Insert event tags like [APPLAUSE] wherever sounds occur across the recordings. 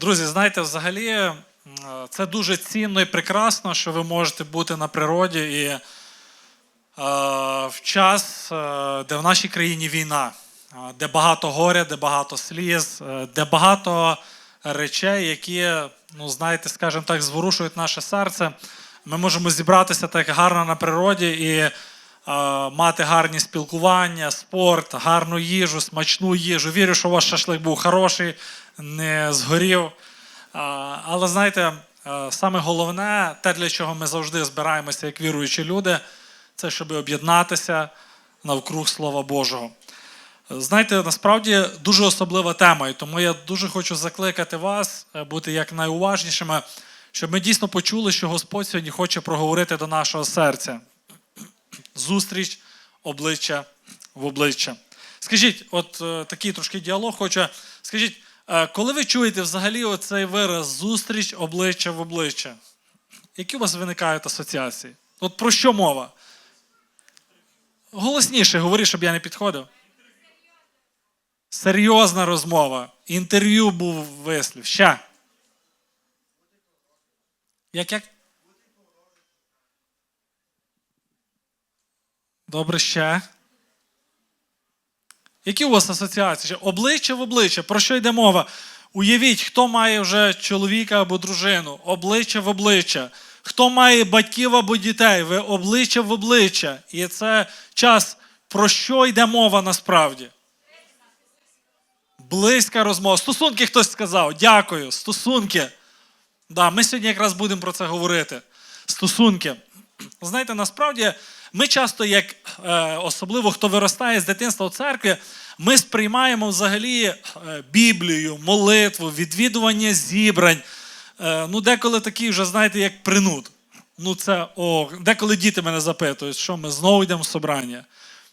Друзі, знаєте, взагалі це дуже цінно і прекрасно, що ви можете бути на природі і е, в час, е, де в нашій країні війна, е, де багато горя, де багато сліз, де багато речей, які, ну знаєте, скажімо так, зворушують наше серце. Ми можемо зібратися так гарно на природі і мати гарні спілкування, спорт, гарну їжу, смачну їжу. Вірю, що у вас шашлик був хороший, не згорів. Але знаєте, е, саме головне, те, для чого ми завжди збираємося як віруючі люди, це щоб об'єднатися навкруг Слова Божого. Знаєте, насправді дуже особлива тема, і тому я дуже хочу закликати вас е, бути як найуважнішими, щоб ми дійсно почули, що Господь сьогодні хоче проговорити до нашого серця. Зустріч обличчя в обличчя. Скажіть, от е, такий трошки діалог хочу. Скажіть, е, коли ви чуєте взагалі оцей вираз зустріч обличчя в обличчя, які у вас виникають асоціації? От про що мова? Голосніше говори, щоб я не підходив. Серйозна розмова. Інтерв'ю був вислів. Ще. Як як? Добре, ще. Які у вас асоціації? Обличчя в обличчя. Про що йде мова? Уявіть, хто має вже чоловіка або дружину, обличчя в обличчя. Хто має батьків або дітей, ви обличчя в обличчя. І це час, про що йде мова насправді? Близька розмова. Стосунки хтось сказав. Дякую. Стосунки. Да, ми сьогодні якраз будемо про це говорити. Стосунки. Знаєте, насправді ми часто, як е, особливо хто виростає з дитинства у церкві, ми сприймаємо взагалі е, Біблію, молитву, відвідування зібрань. Е, ну, деколи такі вже, знаєте, як принуд. Ну, це о, деколи діти мене запитують, що ми знову йдемо в собрання.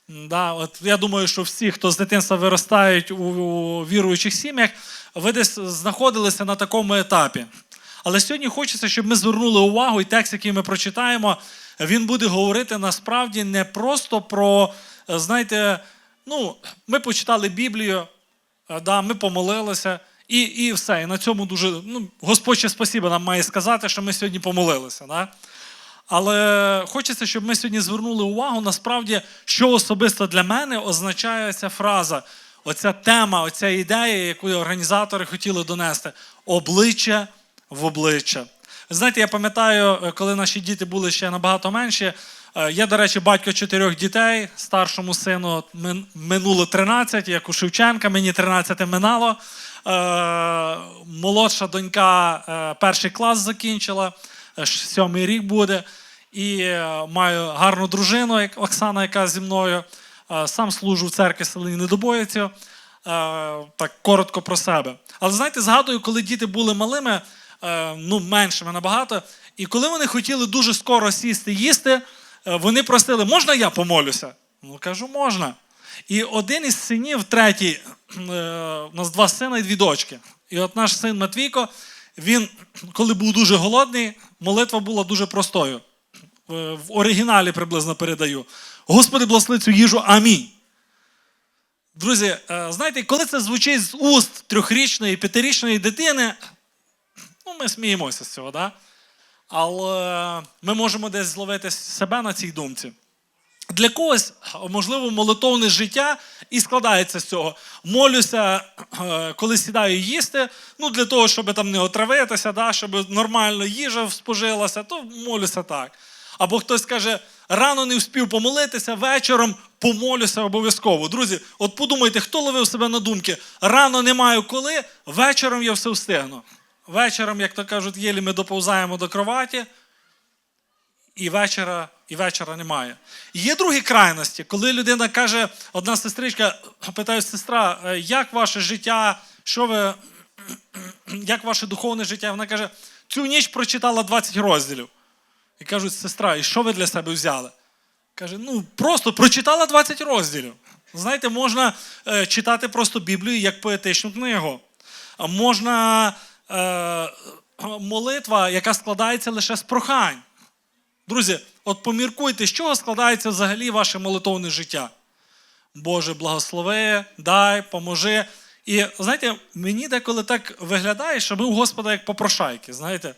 Да, от я думаю, що всі, хто з дитинства виростають у, у віруючих сім'ях, ви десь знаходилися на такому етапі. Але сьогодні хочеться, щоб ми звернули увагу, і текст, який ми прочитаємо, він буде говорити насправді не просто про, е, знаєте, ну, ми почитали Біблію, е, да, ми помолилися, і, і все. І на цьому дуже ну, Господь ще спасіба нам має сказати, що ми сьогодні помолилися. Да? Але хочеться, щоб ми сьогодні звернули увагу насправді, що особисто для мене означає ця фраза, оця тема, оця ідея, яку організатори хотіли донести обличчя в обличчя. Знаєте, я пам'ятаю, е, коли наші діти були ще набагато менші. е, Я, до речі, батько чотирьох дітей, старшому сину минуло 13, як у Шевченка, мені 13 минало. Е, Молодша донька перший клас закінчила, сьомий рік буде. І маю гарну дружину, як Оксана, яка зі мною. Сам служу в церкві селі Недобоїцю. Так коротко про себе. Але знаєте, згадую, коли діти були малими, ну меншими набагато, і коли вони хотіли дуже скоро сісти їсти, е, вони просили, можна я помолюся? Ну, кажу, можна. І один із синів, третій, е, у нас два сина і дві дочки. І от наш син Матвійко, він, коли був дуже голодний, молитва була дуже простою. Е, В оригіналі приблизно передаю. Господи, благослови цю їжу, амінь. Друзі, е, знаєте, коли це звучить з уст трьохрічної, п'ятирічної дитини, ну, ми сміємося з цього, да? але ми можемо десь зловити себе на цій думці. Для когось, можливо, молитовне життя і складається з цього. Молюся, е, коли сідаю їсти, ну для того, щоб там не отравитися, да, щоб нормально їжа спожилася, то молюся так. Або хтось каже, рано не вспів помолитися, вечором помолюся обов'язково. Друзі, от подумайте, хто ловив себе на думки, рано не маю коли, вечором я все встигну. Вечором, як то кажуть, єлі ми доповзаємо до кроваті, і вечора, і вечора немає. Є другі крайності, коли людина каже, одна сестричка питає сестра, «Е, як ваше життя, що ви, [CLEARS THROAT] як ваше духовне життя? Вона каже, цю ніч прочитала 20 розділів. І кажуть, сестра, і що ви для себе взяли? Каже, ну просто прочитала 20 розділів. Знаєте, можна е, читати просто Біблію як поетичну книгу. А можна е, [CLEARS THROAT] молитва, яка складається лише з прохань. Друзі, от поміркуйте, з чого складається взагалі ваше молитовне життя. Боже, благослови, дай, поможи. І знаєте, мені деколи так виглядає, що ми у Господа як попрошайки, знаєте.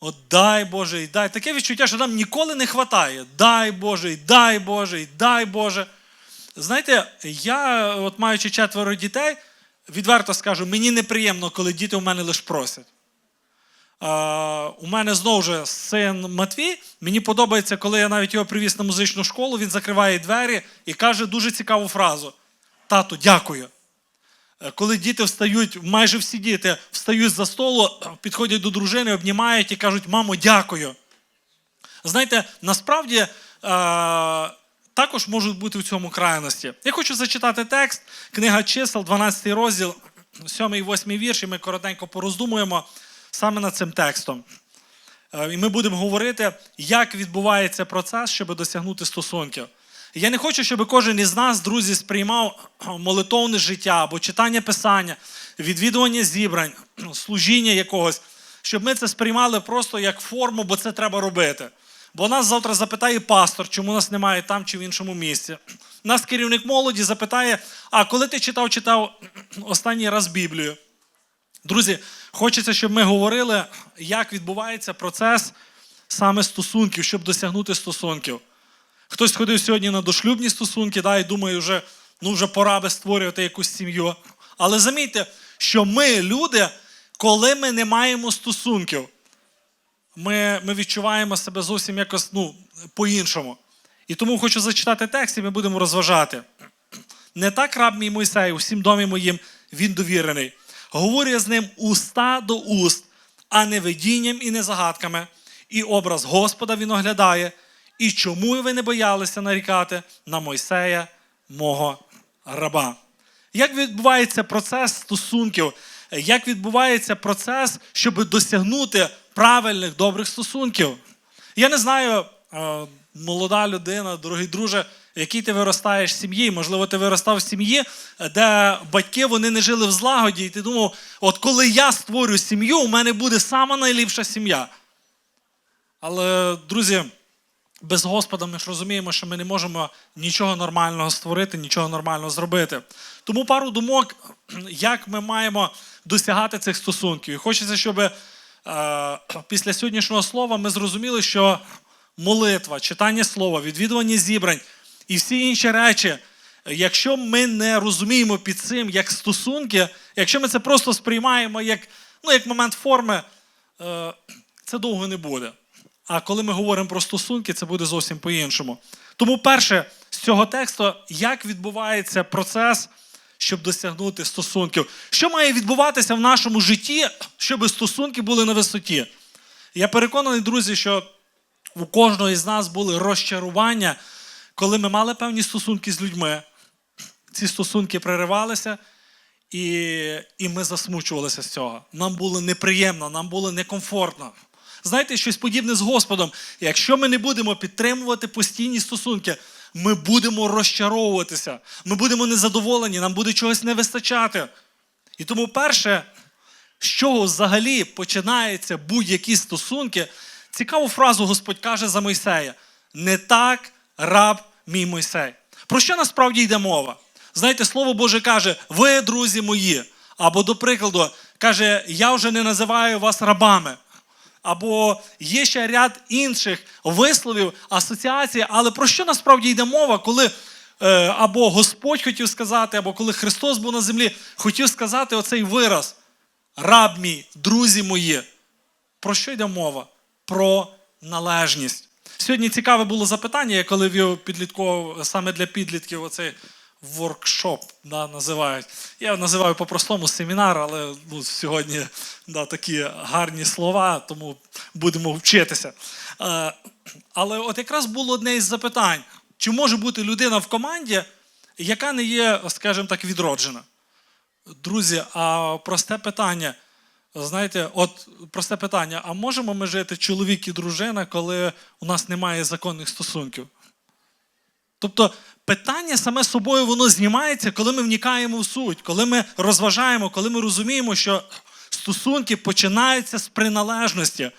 От дай Боже, і дай. Таке відчуття, що нам ніколи не вистачає. Дай Боже, і дай Боже, і дай Боже. Знаєте, я, от маючи четверо дітей, відверто скажу, мені неприємно, коли діти у мене лише просять. У мене знову ж син Матвій. Мені подобається, коли я навіть його привіз на музичну школу, він закриває двері і каже дуже цікаву фразу: Тату, дякую. Е, Коли діти встають, майже всі діти встають за столу, підходять до дружини, обнімають і кажуть, мамо, дякую. Знаєте, насправді е, також можуть бути в цьому крайності. Я хочу зачитати текст, книга чисел, 12 розділ, 7 і 8 вірш, і ми коротенько пороздумуємо саме над цим текстом. Е, І ми будемо говорити, як відбувається процес, щоб досягнути стосунків. Я не хочу, щоб кожен із нас, друзі, сприймав [CLEARS THROAT] молитовне життя або читання писання, відвідування зібрань, [CLEARS THROAT] служіння якогось, щоб ми це сприймали просто як форму, бо це треба робити. Бо нас завтра запитає пастор, чому нас немає там чи в іншому місці. Нас керівник молоді запитає: а коли ти читав, читав останній раз Біблію? Друзі, хочеться, щоб ми говорили, як відбувається процес саме стосунків, щоб досягнути стосунків. Хтось ходив сьогодні на дошлюбні стосунки, да, і думає, вже, ну, вже пора би створювати якусь сім'ю. Але замітьте, що ми, люди, коли ми не маємо стосунків, ми, ми відчуваємо себе зовсім якось ну, по-іншому. І тому хочу зачитати текст, і ми будемо розважати. Не так раб мій Мойсей, усім домі моїм він довірений. Говорю з ним уста до уст, а не видінням і не загадками. І образ Господа він оглядає. І чому ви не боялися нарікати на Мойсея, мого раба? Як відбувається процес стосунків? Як відбувається процес, щоб досягнути правильних добрих стосунків? Я не знаю, е, молода людина, дорогий друже, в якій ти виростаєш в сім'ї. Можливо, ти виростав в сім'ї, де батьки вони не жили в злагоді, і ти думав, от коли я створю сім'ю, у мене буде сама найліпша сім'я. Але, друзі, без Господа ми ж розуміємо, що ми не можемо нічого нормального створити, нічого нормального зробити. Тому пару думок, як ми маємо досягати цих стосунків. І хочеться, щоб після сьогоднішнього слова ми зрозуміли, що молитва, читання слова, відвідування зібрань і всі інші речі, якщо ми не розуміємо під цим як стосунки, якщо ми це просто сприймаємо як, ну, як момент форми, е, це довго не буде. А коли ми говоримо про стосунки, це буде зовсім по-іншому. Тому, перше, з цього тексту, як відбувається процес, щоб досягнути стосунків? Що має відбуватися в нашому житті, щоб стосунки були на висоті? Я переконаний, друзі, що у кожного із нас були розчарування, коли ми мали певні стосунки з людьми. Ці стосунки переривалися, і, і ми засмучувалися з цього. Нам було неприємно, нам було некомфортно. Знаєте, щось подібне з Господом. Якщо ми не будемо підтримувати постійні стосунки, ми будемо розчаровуватися, ми будемо незадоволені, нам буде чогось не вистачати. І тому, перше, з чого взагалі починаються будь-які стосунки, цікаву фразу Господь каже за Мойсея: не так раб мій Мойсей. Про що насправді йде мова? Знаєте, Слово Боже каже, ви, друзі мої. Або, до прикладу, каже, я вже не називаю вас рабами. Або є ще ряд інших висловів, асоціацій, але про що насправді йде мова, коли е, або Господь хотів сказати, або коли Христос був на землі, хотів сказати оцей вираз: раб мій, друзі мої. Про що йде мова? Про належність. Сьогодні цікаве було запитання, я коли вів підлітково саме для підлітків оцей воркшоп да, називають. Я називаю по-простому семінар, але ну, сьогодні да, такі гарні слова, тому будемо вчитися. Е, але от якраз було одне із запитань: чи може бути людина в команді, яка не є, скажімо так, відроджена? Друзі, а просте питання. Знаєте, от просте питання: а можемо ми жити чоловік і дружина, коли у нас немає законних стосунків? Тобто питання саме собою воно знімається, коли ми вникаємо в суть, коли ми розважаємо, коли ми розуміємо, що стосунки починаються з приналежності.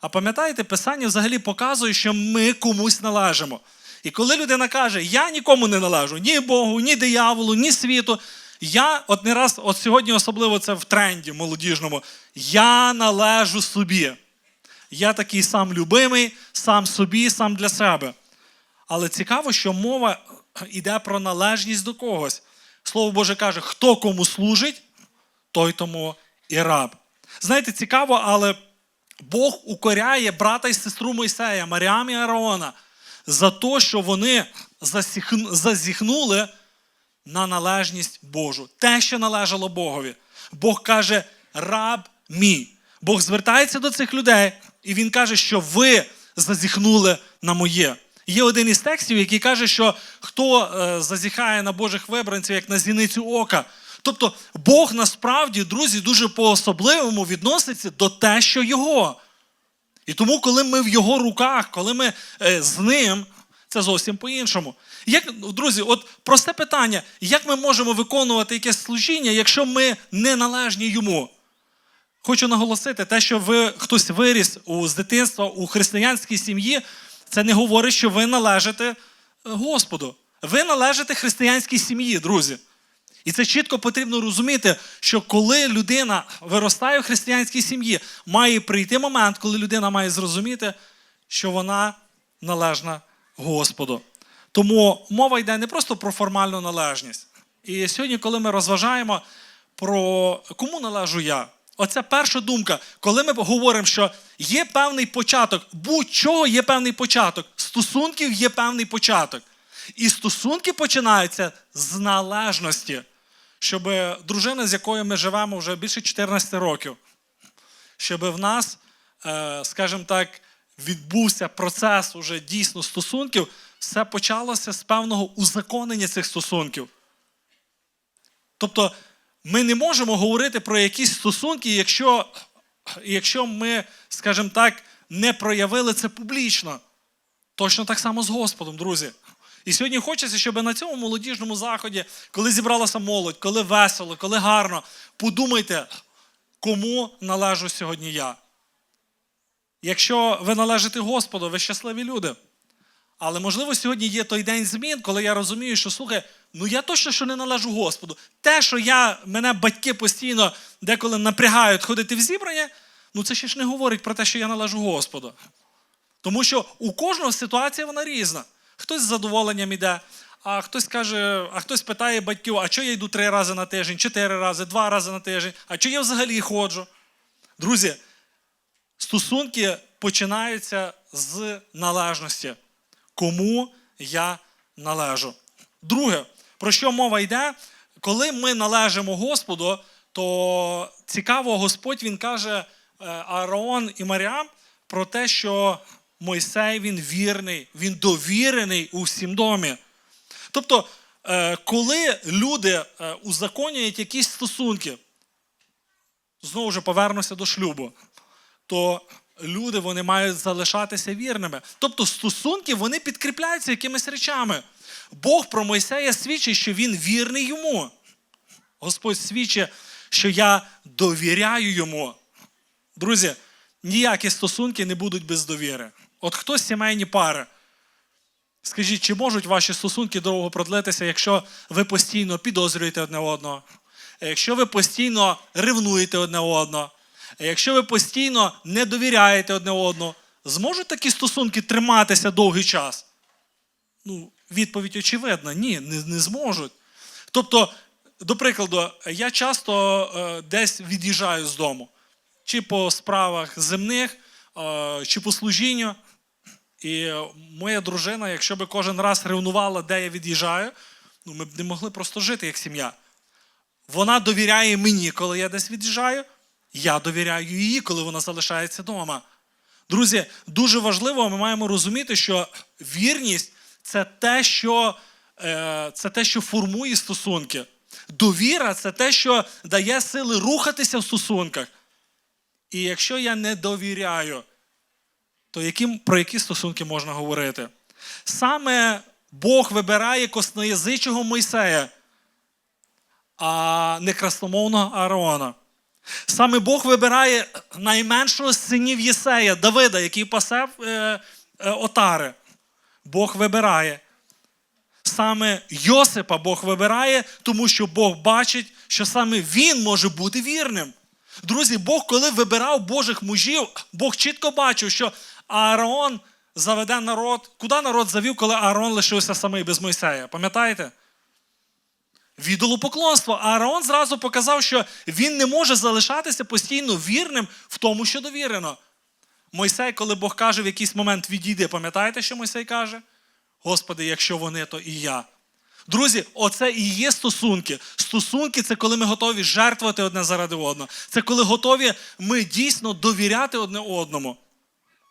А пам'ятаєте, Писання взагалі показує, що ми комусь належимо. І коли людина каже, я нікому не належу, ні Богу, ні дияволу, ні світу, Я от не раз, от сьогодні особливо це в тренді молодіжному. Я належу собі. Я такий сам любимий, сам собі, сам для себе. Але цікаво, що мова йде про належність до когось. Слово Боже каже, хто кому служить, той тому і раб. Знаєте, цікаво, але Бог укоряє брата і сестру Мойсея, Маріам і Аарона, за те, що вони зазіхнули на належність Божу. Те, що належало Богові. Бог каже, раб мій. Бог звертається до цих людей, і він каже, що ви зазіхнули на моє. Є один із текстів, який каже, що хто е, зазіхає на Божих вибранців, як на зіницю ока. Тобто Бог насправді, друзі, дуже по-особливому відноситься до те, що його. І тому, коли ми в його руках, коли ми е, з ним, це зовсім по-іншому. Як, друзі, от просте питання: як ми можемо виконувати якесь служіння, якщо ми не належні йому? Хочу наголосити, те, що ви хтось виріс у, з дитинства у християнській сім'ї, це не говорить, що ви належите е, Господу. Ви належите християнській сім'ї, друзі. І це чітко потрібно розуміти, що коли людина виростає в християнській сім'ї, має прийти момент, коли людина має зрозуміти, що вона належна Господу. Тому мова йде не просто про формальну належність. І сьогодні, коли ми розважаємо про кому належу я, оце перша думка, коли ми говоримо, що є певний початок, будь-чого є певний початок, стосунків є певний початок. І стосунки починаються з належності, щоб дружина, з якою ми живемо вже більше 14 років, щоб в нас, е, скажімо так, відбувся процес уже дійсно стосунків, все почалося з певного узаконення цих стосунків. Тобто ми не можемо говорити про якісь стосунки, якщо, якщо ми, скажімо так, не проявили це публічно. Точно так само з Господом, друзі. І сьогодні хочеться, щоб на цьому молодіжному заході, коли зібралася молодь, коли весело, коли гарно, подумайте, кому належу сьогодні я. Якщо ви належите Господу, ви щасливі люди. Але можливо сьогодні є той день змін, коли я розумію, що слухай, ну я точно що не належу Господу. Те, що я, мене батьки постійно деколи напрягають ходити в зібрання, ну це ще ж не говорить про те, що я належу Господу. Тому що у кожного ситуація вона різна. Хтось з задоволенням іде, а хтось каже, а хтось питає батьків, а чого я йду три рази на тиждень, чотири рази, два рази на тиждень, а чого я взагалі ходжу? Друзі, стосунки починаються з належності. Кому я належу? Друге, про що мова йде? Коли ми належимо Господу, то цікаво, Господь він каже е, і Маріам про те, що Мойсей він вірний, він довірений у всім домі. Тобто, е, коли люди е, узаконюють якісь стосунки, знову ж повернуся до шлюбу, то люди вони мають залишатися вірними. Тобто стосунки вони підкріпляються якимись речами. Бог про Мойсея свідчить, що він вірний йому. Господь свідчить, що я довіряю йому. Друзі, ніякі стосунки не будуть без довіри. От хто сімейні пари? Скажіть, чи можуть ваші стосунки довго продлитися, якщо ви постійно підозрюєте одне одного? Якщо ви постійно ревнуєте одне одного? Якщо ви постійно не довіряєте одне одному, зможуть такі стосунки триматися довгий час? Ну, відповідь очевидна: ні, не, не зможуть. Тобто, до прикладу, я часто е, десь від'їжджаю з дому, чи по справах земних, е, чи по служінню. І моя дружина, якщо би кожен раз ревнувала, де я від'їжджаю, ну, ми б не могли просто жити як сім'я. Вона довіряє мені, коли я десь від'їжджаю. Я довіряю її, коли вона залишається вдома. Друзі, дуже важливо, ми маємо розуміти, що вірність це те, що, е, це те, що формує стосунки. Довіра це те, що дає сили рухатися в стосунках. І якщо я не довіряю, то яким, про які стосунки можна говорити? Саме Бог вибирає косноязичого Мойсея, а не красномовного Аарона. Саме Бог вибирає найменшого з синів Єсея, Давида, який пасев е, е, отари. Бог вибирає. саме Йосипа Бог вибирає, тому що Бог бачить, що саме він може бути вірним. Друзі, Бог, коли вибирав Божих мужів, Бог чітко бачив, що Ааron заведе народ. Куди народ завів, коли Аарон лишився самий без Мойсея? Пам'ятаєте? Відолопоклонство. А Ааron зразу показав, що він не може залишатися постійно вірним в тому, що довірено. Мойсей, коли Бог каже в якийсь момент відійди, пам'ятаєте, що Мойсей каже? Господи, якщо вони, то і я. Друзі, оце і є стосунки. Стосунки це коли ми готові жертвувати одне заради одного. Це коли готові ми дійсно довіряти одне одному.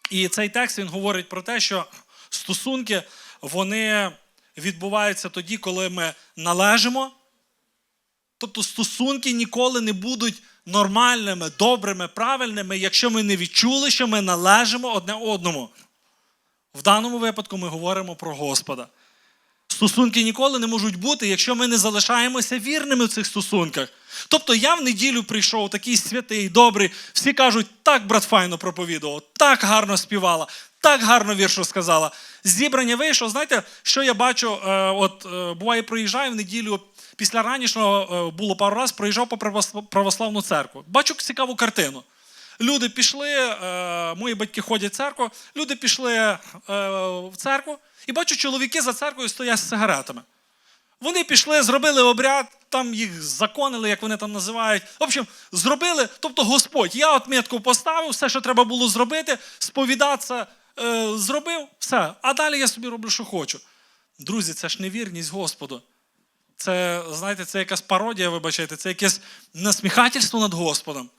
І цей текст він говорить про те, що стосунки вони відбуваються тоді, коли ми належимо. Тобто стосунки ніколи не будуть нормальними, добрими, правильними, якщо ми не відчули, що ми належимо одне одному. В даному випадку ми говоримо про Господа. Стосунки ніколи не можуть бути, якщо ми не залишаємося вірними в цих стосунках. Тобто я в неділю прийшов, такий святий, добрий. Всі кажуть, так брат файно проповідував, так гарно співала, так гарно вірш розказала. З Зібрання вийшов. Знаєте, що я бачу? Е, от е, буває, проїжджаю в неділю. Після ранішнього е, було пару разів, проїжджав по православ- православну церкву. Бачу цікаву картину. Люди пішли, е, мої батьки ходять в церкву, люди пішли е, в церкву, і бачу, чоловіки за церквою стоять з сигаретами. Вони пішли, зробили обряд, там їх законили, як вони там називають. В общем, зробили, тобто Господь, я отметку поставив, все, що треба було зробити, сповідатися, зробив, все. А далі я собі роблю, що хочу. Друзі, це ж невірність Господу. Це, знаєте, це якась пародія, вибачайте, це якесь насміхательство над Господом.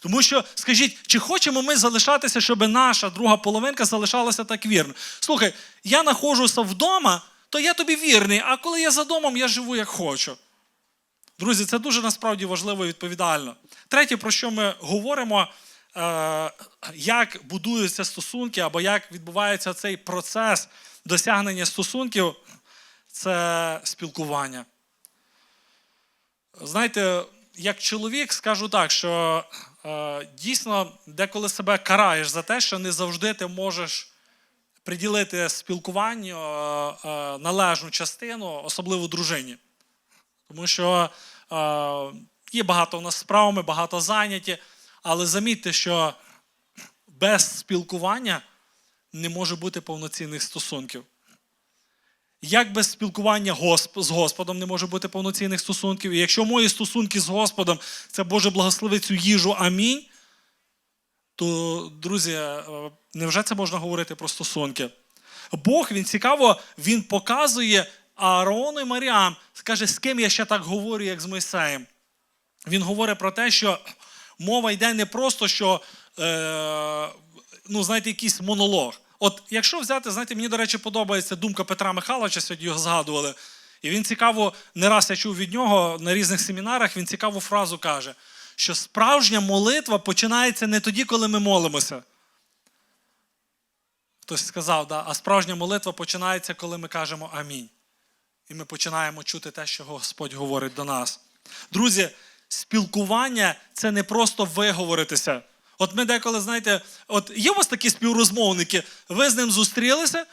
Тому що, скажіть, чи хочемо ми залишатися, щоб наша друга половинка залишалася так вірно? Слухай, я знаходжуся вдома, то я тобі вірний, а коли я за домом, я живу як хочу. Друзі, це дуже насправді важливо і відповідально. Третє, про що ми говоримо, е, як будуються стосунки, або як відбувається цей процес досягнення стосунків, це спілкування. Знаєте, як чоловік скажу так, що е, дійсно деколи себе караєш за те, що не завжди ти можеш приділити спілкуванню е, е, належну частину, особливо дружині. Тому що е, є багато у нас справ, ми багато зайняті, але замітьте, що без спілкування не може бути повноцінних стосунків. Як без спілкування з Господом не може бути повноцінних стосунків? І якщо мої стосунки з Господом це Боже благослови цю їжу, амінь, то, друзі, е, невже це можна говорити про стосунки? Бог, він цікаво, він показує Аарону і Маріам, каже, з ким я ще так говорю, як з Мойсеєм. Він говорить про те, що мова йде не просто, що, е, ну, знаєте, якийсь монолог. От якщо взяти, знаєте, мені, до речі, подобається думка Петра Михайловича, сьогодні його згадували. І він цікаво, не раз я чув від нього на різних семінарах, він цікаву фразу каже, що справжня молитва починається не тоді, коли ми молимося. Хтось сказав, да? а справжня молитва починається, коли ми кажемо амінь. І ми починаємо чути те, що Господь говорить до нас. Друзі, спілкування це не просто виговоритися. От ми деколи, знаєте, от є у вас такі співрозмовники, ви з ним зустрілися,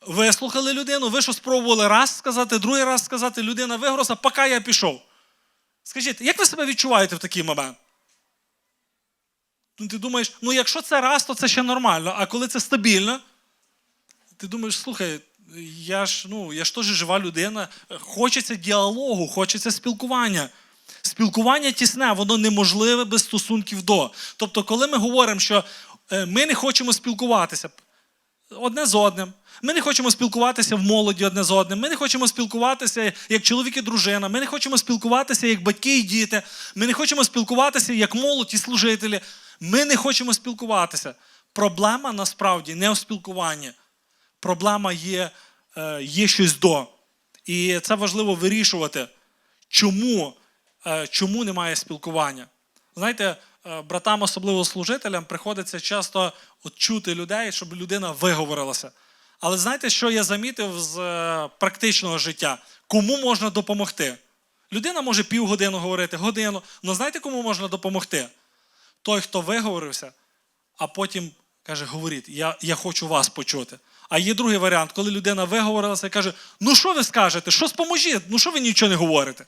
вислухали людину, ви що спробували раз сказати, другий раз сказати, людина вигроза, поки я пішов. Скажіть, як ви себе відчуваєте в такий момент? Ну, ти думаєш, ну якщо це раз, то це ще нормально, а коли це стабільно, ти думаєш, слухай, я ж ну, я ж теж жива людина, хочеться діалогу, хочеться спілкування. Спілкування тісне, воно неможливе без стосунків до. Тобто, коли ми говоримо, що е, ми не хочемо спілкуватися одне з одним, ми не хочемо спілкуватися в молоді одне з одним, ми не хочемо спілкуватися як чоловік і дружина, ми не хочемо спілкуватися як батьки і діти, ми не хочемо спілкуватися як молодь і служителі. Ми не хочемо спілкуватися. Проблема насправді не у спілкуванні. Проблема є, е, є щось до. І це важливо вирішувати, чому, чому немає спілкування. Знаєте, е, братам, особливо служителям, приходиться часто чути людей, щоб людина виговорилася. Але знаєте, що я замітив з е, практичного життя? Кому можна допомогти? Людина може півгодини говорити, годину. Але знаєте, кому можна допомогти? Той, хто виговорився, а потім Каже, говоріть, я, я хочу вас почути. А є другий варіант, коли людина виговорилася і каже: Ну що ви скажете? Що споможіть? Ну що ви нічого не говорите?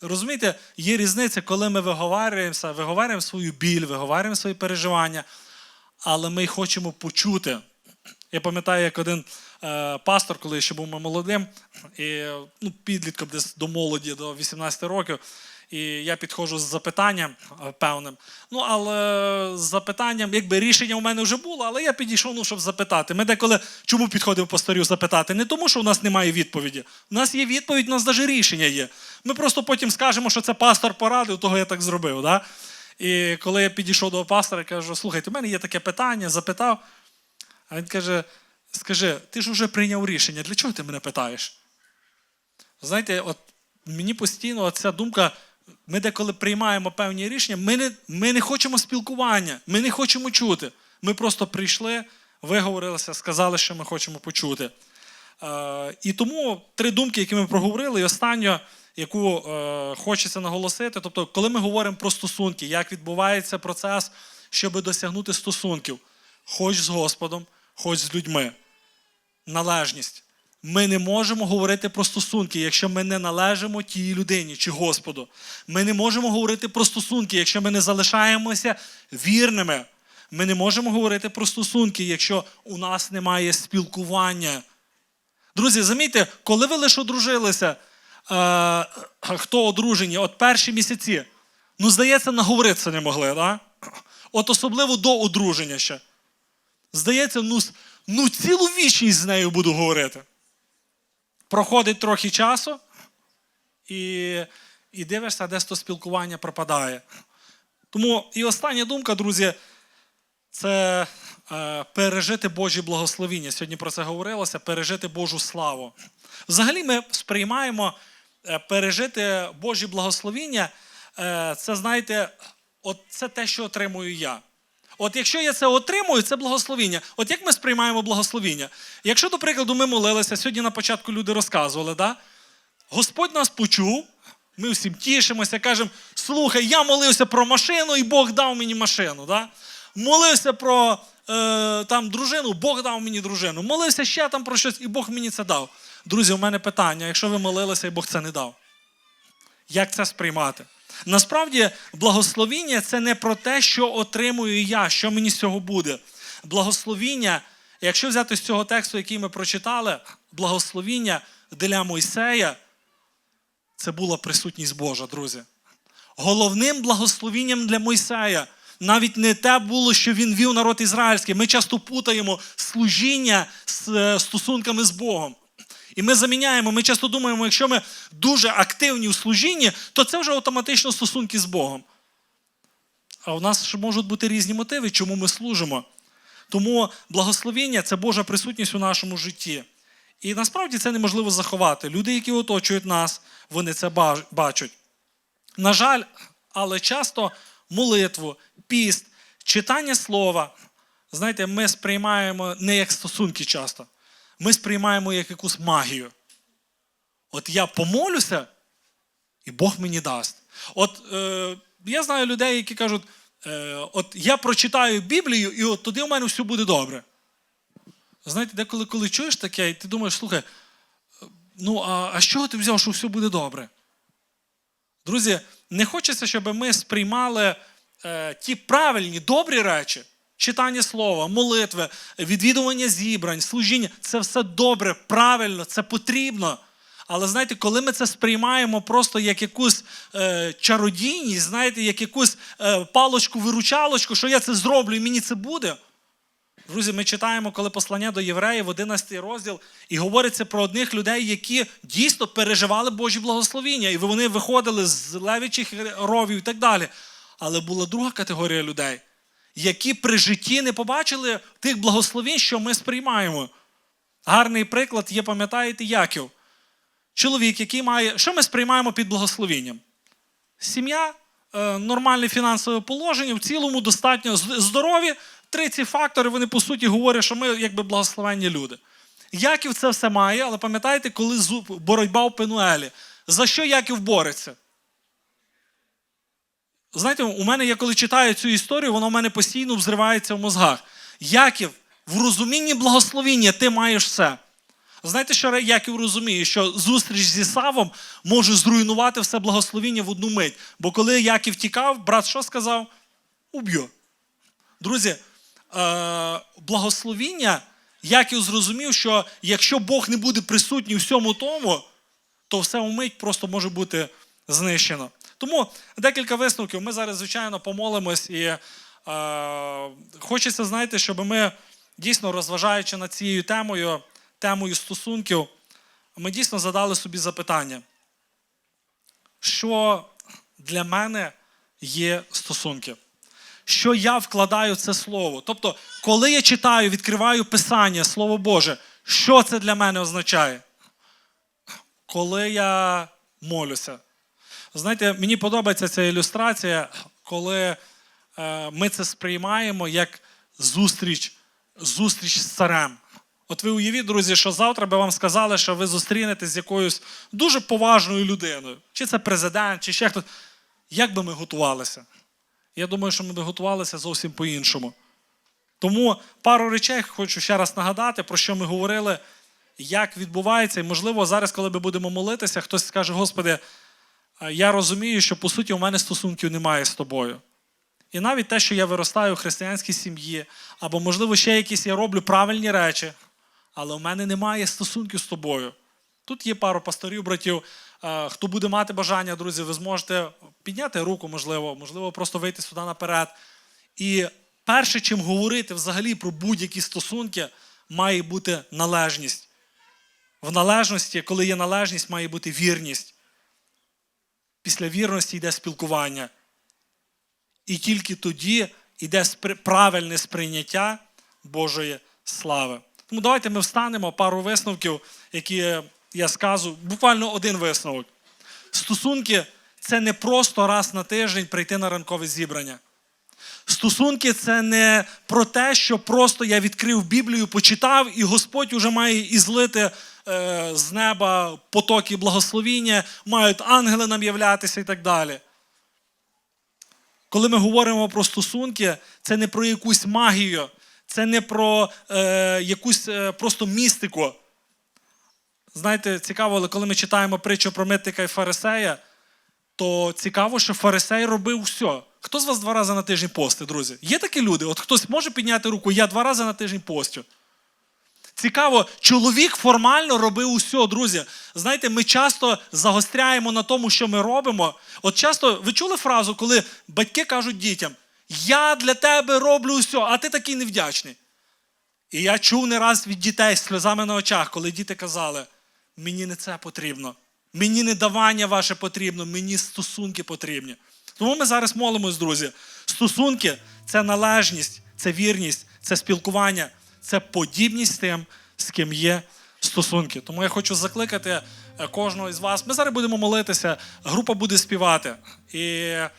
Розумієте, є різниця, коли ми виговарюємося, виговарюємо свою біль, виговарюємо свої переживання, але ми хочемо почути. Я пам'ятаю, як один е, пастор, коли ще був ми молодим, і ну, підлітком десь до молоді, до 18 років, і я підходжу з запитанням е, певним. Ну, але з запитанням, якби рішення у мене вже було, але я підійшов, ну, щоб запитати. Ми деколи чому підходимо пасторів запитати? Не тому, що у нас немає відповіді. У нас є відповідь, у нас навіть рішення є. Ми просто потім скажемо, що це пастор порадив, того я так зробив. Да? І коли я підійшов до пастора, кажу: слухайте, у мене є таке питання, запитав. А він каже: скажи, ти ж вже прийняв рішення, для чого ти мене питаєш? Знаєте, от мені постійно ця думка, ми деколи приймаємо певні рішення, ми не, ми не хочемо спілкування, ми не хочемо чути. Ми просто прийшли, виговорилися, сказали, що ми хочемо почути. Е, і тому три думки, які ми проговорили, і остання, яку е, хочеться наголосити, тобто, коли ми говоримо про стосунки, як відбувається процес, щоб досягнути стосунків, хоч з Господом, хоч з людьми. Належність. Ми не можемо говорити про стосунки, якщо ми не належимо тій людині чи Господу. Ми не можемо говорити про стосунки, якщо ми не залишаємося вірними. Ми не можемо говорити про стосунки, якщо у нас немає спілкування. Друзі, замітьте, коли ви лише одружилися, е, хто одружені, от перші місяці, ну, здається, наговоритися не могли, да? От особливо до одруження ще. Здається, ну, ну цілу вічність з нею буду говорити. Проходить трохи часу, і, і дивишся, десь то спілкування пропадає. Тому і остання думка, друзі, це е, пережити Божі благословіння. Сьогодні про це говорилося, пережити Божу славу. Взагалі, ми сприймаємо е, пережити Божі благословіння. Е, це, знаєте, от це те, що отримую я. От якщо я це отримую, це благословіння. От як ми сприймаємо благословіння? Якщо, до прикладу, ми молилися, сьогодні на початку люди розказували, да? Господь нас почув, ми всім тішимося, кажемо, слухай, я молився про машину, і Бог дав мені машину. Да? Молився про е, там, дружину, Бог дав мені дружину. Молився ще там про щось, і Бог мені це дав. Друзі, у мене питання: якщо ви молилися, і Бог це не дав, як це сприймати? Насправді, благословіння це не про те, що отримую я, що мені з цього буде. Благословіння, якщо взяти з цього тексту, який ми прочитали, благословіння для Мойсея це була присутність Божа, друзі. Головним благословінням для Мойсея навіть не те було, що він вів народ ізраїльський. Ми часто путаємо служіння з е, стосунками з Богом. І ми заміняємо, ми часто думаємо, якщо ми дуже активні у служінні, то це вже автоматично стосунки з Богом. А у нас можуть бути різні мотиви, чому ми служимо. Тому благословіння це Божа присутність у нашому житті. І насправді це неможливо заховати. Люди, які оточують нас, вони це бачать. На жаль, але часто молитву, піст, читання слова, знаєте, ми сприймаємо не як стосунки часто. Ми сприймаємо як якусь магію. От я помолюся, і Бог мені дасть. От е, я знаю людей, які кажуть: е, от я прочитаю Біблію, і от тоді у мене все буде добре. Знаєте, деколи коли чуєш таке, і ти думаєш, слухай, ну а, а з чого ти взяв, що все буде добре? Друзі, не хочеться, щоб ми сприймали е, ті правильні, добрі речі, читання слова, молитви, відвідування зібрань, служіння це все добре, правильно, це потрібно. Але знаєте, коли ми це сприймаємо просто як якусь е, чародійність, знаєте, як якусь е, палочку-виручалочку, що я це зроблю і мені це буде. Друзі, ми читаємо, коли послання до євреїв, 11 розділ, і говориться про одних людей, які дійсно переживали Божі благословіння, і вони виходили з левічих ровів і так далі. Але була друга категорія людей, які при житті не побачили тих благословінь, що ми сприймаємо. Гарний приклад є, пам'ятаєте, Яків. Чоловік, який має. Що ми сприймаємо під благословенням? Сім'я, е, нормальне фінансове положення, в цілому достатньо здорові. Три ці фактори, вони по суті говорять, що ми якби благословенні люди. Яків це все має, але пам'ятаєте, коли боротьба в Пенуелі, за що Яків бореться? Знаєте, у мене, я коли читаю цю історію, воно в мене постійно взривається в мозгах. Яків, в розумінні благословіння ти маєш все. Знаєте, що Яків розуміє, що зустріч зі Савом може зруйнувати все благословіння в одну мить. Бо коли Яків тікав, брат що сказав? Уб'ю. Друзі, е, благословіння, Яків зрозумів, що якщо Бог не буде присутній у всьому тому, то все вмить просто може бути знищено. Тому декілька висновків. Ми зараз, звичайно, помолимось і е, хочеться, знаєте, щоб ми дійсно розважаючи над цією темою, темою стосунків, ми дійсно задали собі запитання, що для мене є стосунки? Що я вкладаю це слово? Тобто, коли я читаю, відкриваю Писання, Слово Боже, що це для мене означає? Коли я молюся. Знаєте, мені подобається ця ілюстрація, коли е, ми це сприймаємо як зустріч, зустріч з царем. От ви уявіть, друзі, що завтра би вам сказали, що ви зустрінетесь з якоюсь дуже поважною людиною. Чи це президент, чи ще хтось. Як би ми готувалися? Я думаю, що ми би готувалися зовсім по-іншому. Тому пару речей хочу ще раз нагадати, про що ми говорили, як відбувається. І, можливо, зараз, коли ми будемо молитися, хтось скаже, Господи, я розумію, що по суті у мене стосунків немає з тобою. І навіть те, що я виростаю в християнській сім'ї, або, можливо, ще якісь я роблю правильні речі, але у мене немає стосунків з тобою. Тут є пару пасторів, братів. Хто буде мати бажання, друзі, ви зможете підняти руку, можливо, можливо, просто вийти сюди наперед. І перше, чим говорити взагалі про будь-які стосунки, має бути належність. В належності, коли є належність, має бути вірність. Після вірності йде спілкування. І тільки тоді йде правильне сприйняття Божої слави. Тому давайте ми встанемо пару висновків, які я скажу. Буквально один висновок. Стосунки це не просто раз на тиждень прийти на ранкове зібрання. Стосунки це не про те, що просто я відкрив Біблію, почитав, і Господь уже має ізлити е, з неба потоки благословіння, мають ангели нам являтися і так далі. Коли ми говоримо про стосунки, це не про якусь магію, це не про е, якусь е, просто містику. Знаєте, цікаво, але коли ми читаємо притчу про митника і фарисея, то цікаво, що фарисей робив все. Хто з вас два рази на тиждень постить, друзі? Є такі люди? От хтось може підняти руку, я два рази на тиждень постю. Цікаво, чоловік формально робив усе, друзі. Знаєте, ми часто загостряємо на тому, що ми робимо. От часто ви чули фразу, коли батьки кажуть дітям: Я для тебе роблю все, а ти такий невдячний. І я чув не раз від дітей з сльозами на очах, коли діти казали: мені не це потрібно, мені не давання ваше потрібно, мені стосунки потрібні. Тому ми зараз молимось, друзі. Стосунки це належність, це вірність, це спілкування, це подібність тим, з ким є стосунки. Тому я хочу закликати е, кожного із вас. Ми зараз будемо молитися, група буде співати. І е,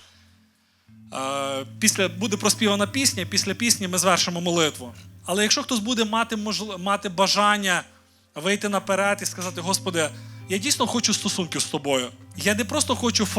після буде проспівана пісня, після пісні ми звершимо молитву. Але якщо хтось буде мати, можли- мати бажання вийти наперед і сказати, Господи, я дійсно хочу стосунків з тобою. Я не просто хочу